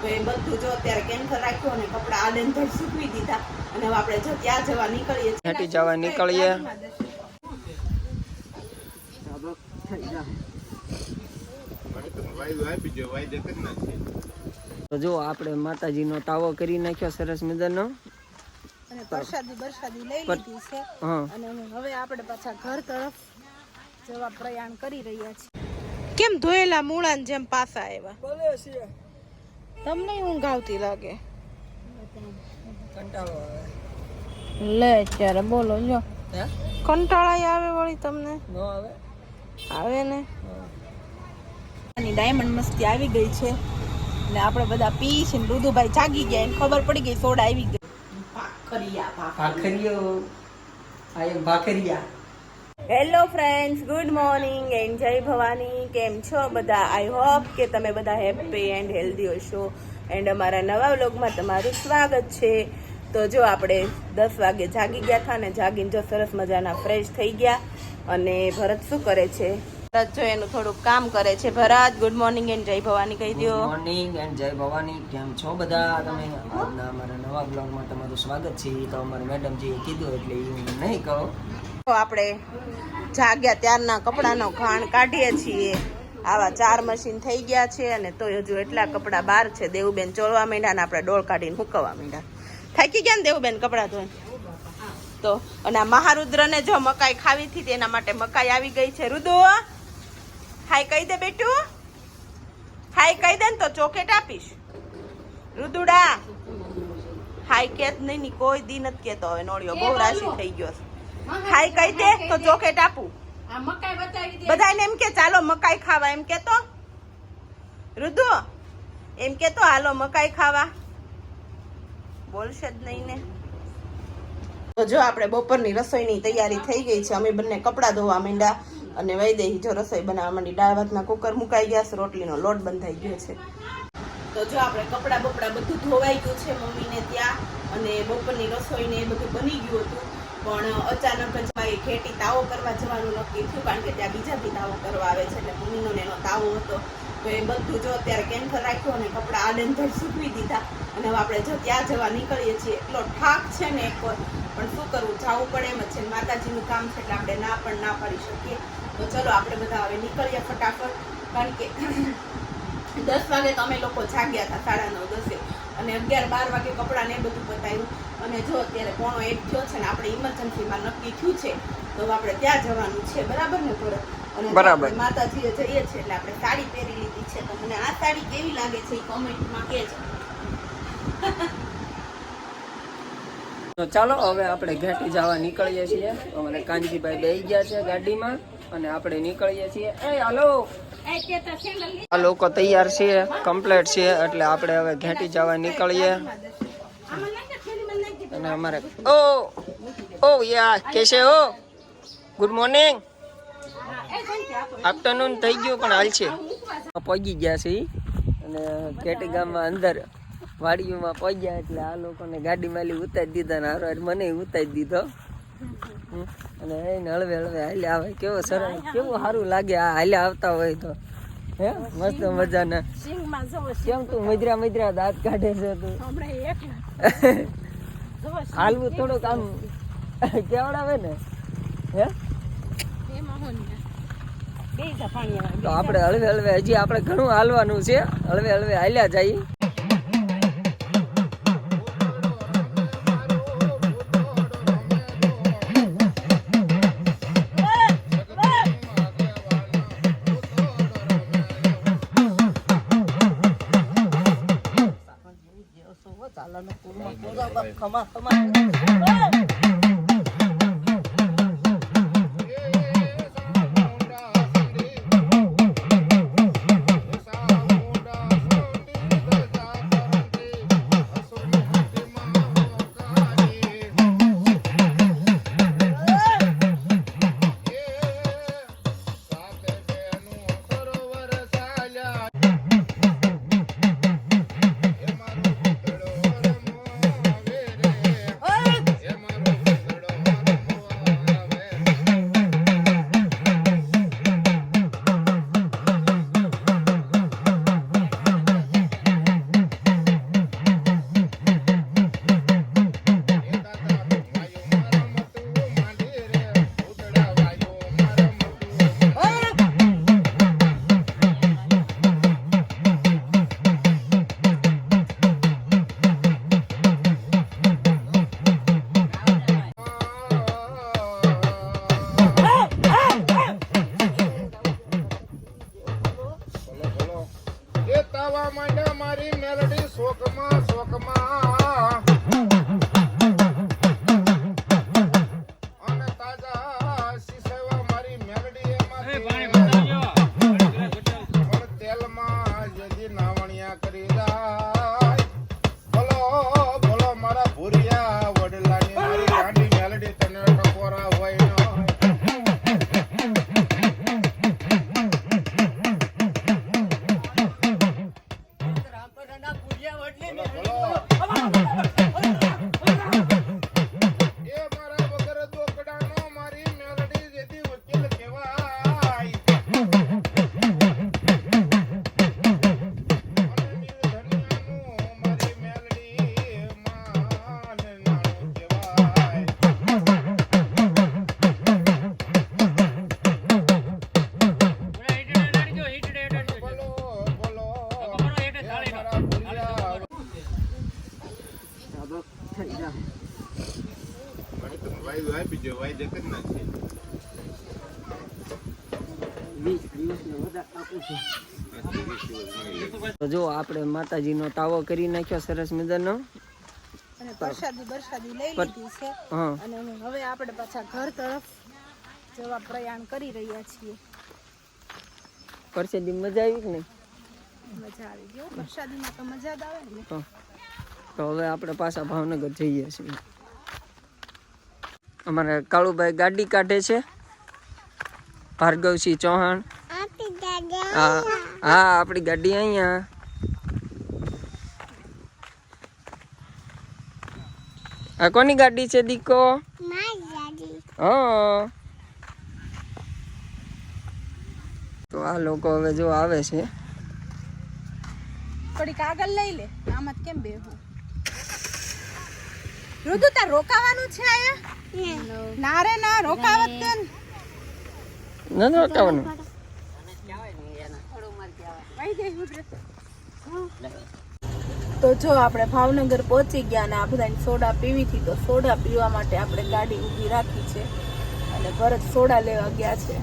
તો એ બધું જો અત્યારે કેન્સર રાખ્યું અને કપડા આડેંધડ સૂકવી દીધા. અને હવે આપણે જો ત્યાં જવા નીકળીએ છીએ. જવા નીકળીએ. તો જો આપણે માતાજીનો તાવો કરી નાખ્યો સરસ મજાનો. અને પ્રસાદી બરસાદી લઈ લીધી છે. અને હવે આપણે પાછા ઘર તરફ જવા પ્રયાણ કરી રહ્યા છીએ. કેમ ધોયેલા મૂળાની જેમ પાછા આવ્યા? તમને ઊંઘ આવતી લાગે? લે અત્યારે બોલો જો. કંટાળા આવે વળી તમને? આવે? આવે ને? ડાયમંડ મસ્તી આવી ગઈ છે. ને આપણે બધા પી છે ને રુદુભાઈ જાગી ગયા એને ખબર પડી ગઈ સોડા આવી ગઈ. ભાખરિયા ભાખરિયો. આ Bhakhariya. Hello friends good morning and જય ભવાની કેમ છો બધા? આઈ હોપ કે તમે બધા હેપી એન્ડ હેલ્ધી હશો એન્ડ અમારા નવા વ્લોગમાં તમારું સ્વાગત છે. તો જો આપણે દસ વાગે જાગી ગયા હતા ને જાગીને જો સરસ મજાના ફ્રેશ થઈ ગયા. અને ભરત શું કરે છે? ભરત જો એનું થોડુંક કામ કરે છે. ભરત ગુડ મોર્નિંગ એન્ડ જય ભવાની કહી દો મોર્નિંગ એન્ડ જય ભવાની. કેમ છો બધા તમે? આજના અમારા નવા બ્લોગમાં તમારું સ્વાગત છે. તો અમારા મેડમજીએ કીધું એટલે એ હું નહીં કહું. આપણે જાગ્યા ત્યારના કપડાનો ઘાણ કાઢીએ છીએ. આવા ચાર મશીન થઈ ગયા છે અને તો હજુ એટલા કપડાં બહાર છે. દેવુબેન ચોળવા માંડ્યા ને આપણે ડોળ કાઢીને હુકવા માંડ્યા. થાકી ગયા ને દેવુબેન કપડા ધોઈને? તો અને આ મહારુદ્રને જો મકાઈ ખાવી હતી તેના માટે મકાઈ આવી ગઈ છે. રુદુ હાય કહી દે બેટું. હાય કહી દે ને તો ચોકેટ આપીશ. રુદુડા, હાય કેત નહીં કોઈ દી નથી કેતો. હવે નોળિયો બહુ રાશી થઈ ગયો છે. હાય કઈ દે તો ચોકેટ આપું. બધાને એમ કે ચાલો મકાઈ ખાવા. એમ કેતો. રુદુ એમ કેતો હાલો મકાઈ ખાવા. બોલશે જ નહીં ને. તો જો આપણે બપોરની રસોઈની તૈયારી થઈ ગઈ છે. અમે બંને કપડાં ધોવા માંડ્યા અને વૈદેહી જો રસોઈ બનાવવા માંડી. દાળ ભાતના કુકર મુકાઈ ગયા છે. રોટલીનો લોટ બંધાઈ ગયો છે. તો જો આપણે કપડાં બપડા બધું ધોવાઈ ગયું છે મમ્મીને ત્યાં. અને બપોરની રસોઈ ને એ બધું બની ગયું હતું. પણ અચાનક જ ભાઈ ખેતી તાવો કરવા જવાનું નક્કી થયું, કારણ કે ત્યાં બીજા બી તાવો કરવા આવે છે, એટલે મમ્મીનો એનો તાવો હતો. તો એ બધું જો અત્યારે કેન્સર રાખ્યું અને કપડાં આડેંધડ સૂકવી દીધા. અને હવે આપણે જો ત્યાં જવા નીકળીએ છીએ. એટલો ઠાક છે ને એક પણ શું કરવું? જવું પડે એમ જ છે. માતાજીનું કામ છે એટલે આપણે ના પણ ના પાડી શકીએ. તો ચલો આપણે બધા હવે નીકળીએ ફટાફટ. કારણ કે દસ વાગે તો અમે લોકો જાગ્યા હતા સાડા નવ દસે. અને અગિયાર બાર વાગે કપડાં ને બધું પતાવ્યું અને જો અત્યારે પોણો એક થયો છે ને આપણે ઇમરજન્સીમાં નક્કી થયું છે તો આપણે ત્યાં જવાનું છે. બરાબર ને ભરત? અને બરાબર. માતાજીએ જઈએ છીએ એટલે આપણે સાડી પહેરી લીધી છે. તો મને આ સાડી કેવી લાગે છે એ કોમેન્ટમાં કહેજો. તો ચાલો હવે આપણે ઘાટી જવા નીકળીએ છીએ. અમારે કાનજીભાઈ બેસી ગયા છે ગાડીમાં અને આપણે નીકળીએ છીએ. એ હાલો. આ લોકો તૈયાર છે કમ્પ્લેટ છે એટલે આપણે હવે ઘેટી જવા નીકળીએ. અને અમારે ઓ ઓ યા કેસે હો ગુડ મોર્નિંગ આફ્ટરનૂન થઈ ગયું પણ હાલ છે. પહોંચી ગયા છે. અને કેટી ગામમાં અંદર વાડીઓમાં પહોંચ્યા એટલે આ લોકોને ગાડી માલી ઉતારી દીધા ને હારો મને ઉતારી દીધો. અને એને હળવે હળવે હાલ્યા આવે. કેવો સરસ કેવું સારું લાગે આ હાલ્યા આવતા હોય તો. હે મસ્ત મજાના. કેમ તું મજરા મજરા દાંત કાઢે છે તું? હાલવું થોડુંક આમ કેવડાવે ને, હે? તો આપણે હળવે હળવે, હજી આપણે ઘણું હાલવાનું છે. હળવે હળવે હાલ્યા જઈએ 好吗？好吗？એ તો જો આપણે માતાજીનો તાવો કરી નાખ્યો સરસ મજાનો. અને પ્રસાદી બરસાદી લઈ લીધી છે. અને હવે આપણે પાછા ઘર તરફ જવા પ્રયાણ કરી રહ્યા છીએ. પરસેદી મજા આવી કે નહીં? મજા આવી ગયો પ્રસાદીમાં તો મજા જ આવે ને. તો તો હવે આપણે પાછા ભાવનગર જઈએ છીએ. અમારે કાળુભાઈ ગાડી કાઢે છે. ભાર્ગવસિંહ ચૌહાણ. હા હા આપણી ગાડી અહીંયા. આ કોની ગાડી છે દીકો? તો આ લોકો હવે જો આવે છે. થોડી કાગળ લઈ લે. આમાં જ કેમ બેહું? રુદુ તાર રોકાવાનું છે આયા ના રે ના રોકાવત. નથી રોકાવાનું તો જો આપણે ભાવનગર પહોંચી ગયા અને આ બધાને સોડા પીવી હતી તો સોડા પીવા માટે આપણે ગાડી ઊભી રાખી છે અને ભરત સોડા લેવા ગયા છે.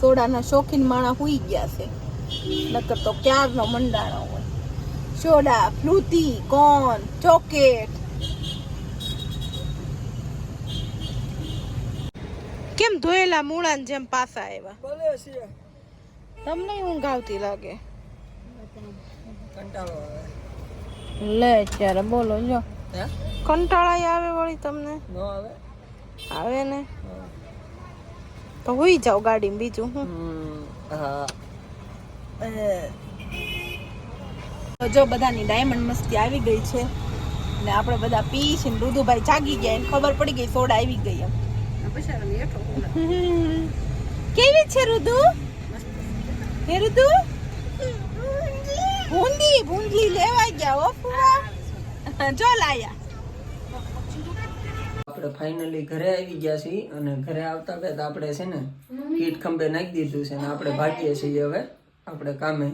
સોડાના શોખીન માણા હુઈ ગયા છે. નકર તો ક્યારનો મંડાણો હોય. સોડા ફ્રૂટી કોન ચોકેટ કેમ ધોયેલા મૂળાની જેમ પાસા આવ્યા તમને ઊંઘ આવતી લાગે. લે ત્યારે બોલો જો? કંટાળા આવે વળી તમને? ન આવે? આવે ને? તો હોઈ જાવ ગાડીમાં બીજું હું? હા. જો બધાની ડાયમંડ મસ્તી આવી ગઈ છે. ને આપણે બધા પી છે ને રુદુભાઈ જાગી ગયા એને ખબર પડી ગઈ સોડા આવી ગઈ એમ. કેવી છે ઋતુ? હે ઋતુ? ભૂંડી ભૂંડલી લેવા ગયા હો ફુવા. જો લાયા. આપણે ફાઇનલી ઘરે આવી ગયા છીએ અને ઘરે આવતા બે આપણે છે ને કીટ ખંભે નાખી દીધું છે ને આપણે ભાગીએ છીએ હવે આપણે કામે.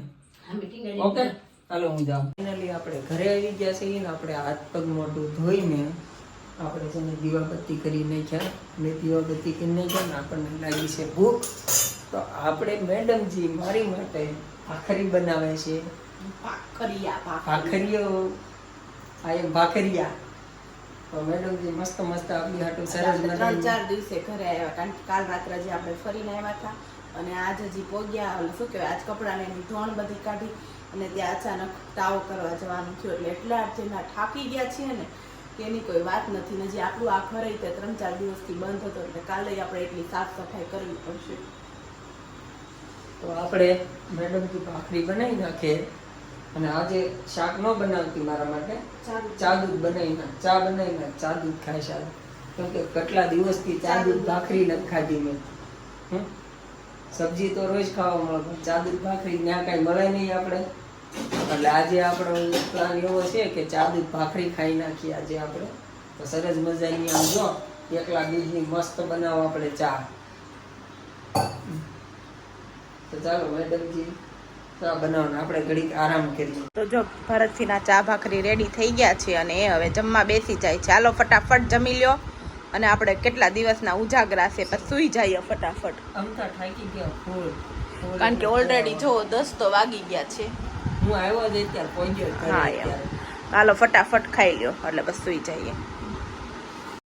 ઓકે હાલો હું જાઉં. ફાઇનલી આપણે ઘરે આવી ગયા છીએ ને આપણે હાથ પગ મોઢું ધોઈને આપણે છે ને દીવાબત્તી કરી નાખ્યા ને દીવાબત્તી કરી નાખ્યા ને આપણને લાગી છે ભૂખ. તો આપણે મેડમજી મારી માટે ભાખરી બનાવે છે. ભાખરિયા ભાખરીઓ આ એક ભાખરિયા. તો મેડમજી મસ્ત મસ્ત આપણી હાટું સરસ ત્રણ ચાર દિવસે ઘરે આવ્યા કારણ કે કાલ રાત્રે જે આપણે ફરીને આવ્યા હતા અને આજ હજી પોગ્યા શું કહેવાય આજ કપડાને એની ધોણ બધી કાઢી અને ત્યાં અચાનક તાવ કરવા જવાનું થયું. એટલે એટલા જેના થાકી ગયા છીએ ને કે એની કોઈ વાત નથી ને જે આપણું આ રહી તે ત્રણ ચાર દિવસથી બંધ હતો એટલે કાલે આપણે એટલી સાફ સફાઈ કરવી પડશે. તો આપણે મેડમજી ભાખરી બનાવી નાખીએ અને આજે શાક ન બનાવતી મારા માટે ચા દૂધ. બનાવી નાખ ચા બનાવી નાખ ચા દૂધ ખાય શાક. કેમ કે કેટલા દિવસથી ચા દૂધ ભાખરી નથી ખાધી મેં. હમ? સબ્જી તો રોજ ખાવા મળે પણ ચા દૂધ ભાખરી ત્યાં કાંઈ મળે નહીં આપણે. એટલે આજે આપણો પ્લાન એવો છે કે ચા દૂધ ભાખરી ખાઈ નાખીએ આજે આપણે. તો સરસ મજાની આમ જો એકલા દૂધની મસ્ત બનાવો આપણે ચા તો ચાલો મેડમજી રેડી થઈ ગયા છે અને એ હવે જમવા બેસી જાય છે. હાલો ફટાફટ જમી લ્યો અને આપણે કેટલા દિવસના ઉજાગરા છે પછી સૂઈ જઈએ ફટાફટ. કારણ કે ઓલરેડી જો દસ તો વાગી ગયા છે. હું આવ્યો જ ત્યારે પહોંચ્યો ચાલો ફટાફટ ખાઈ લ્યો એટલે બસ સુઈ જઈએ.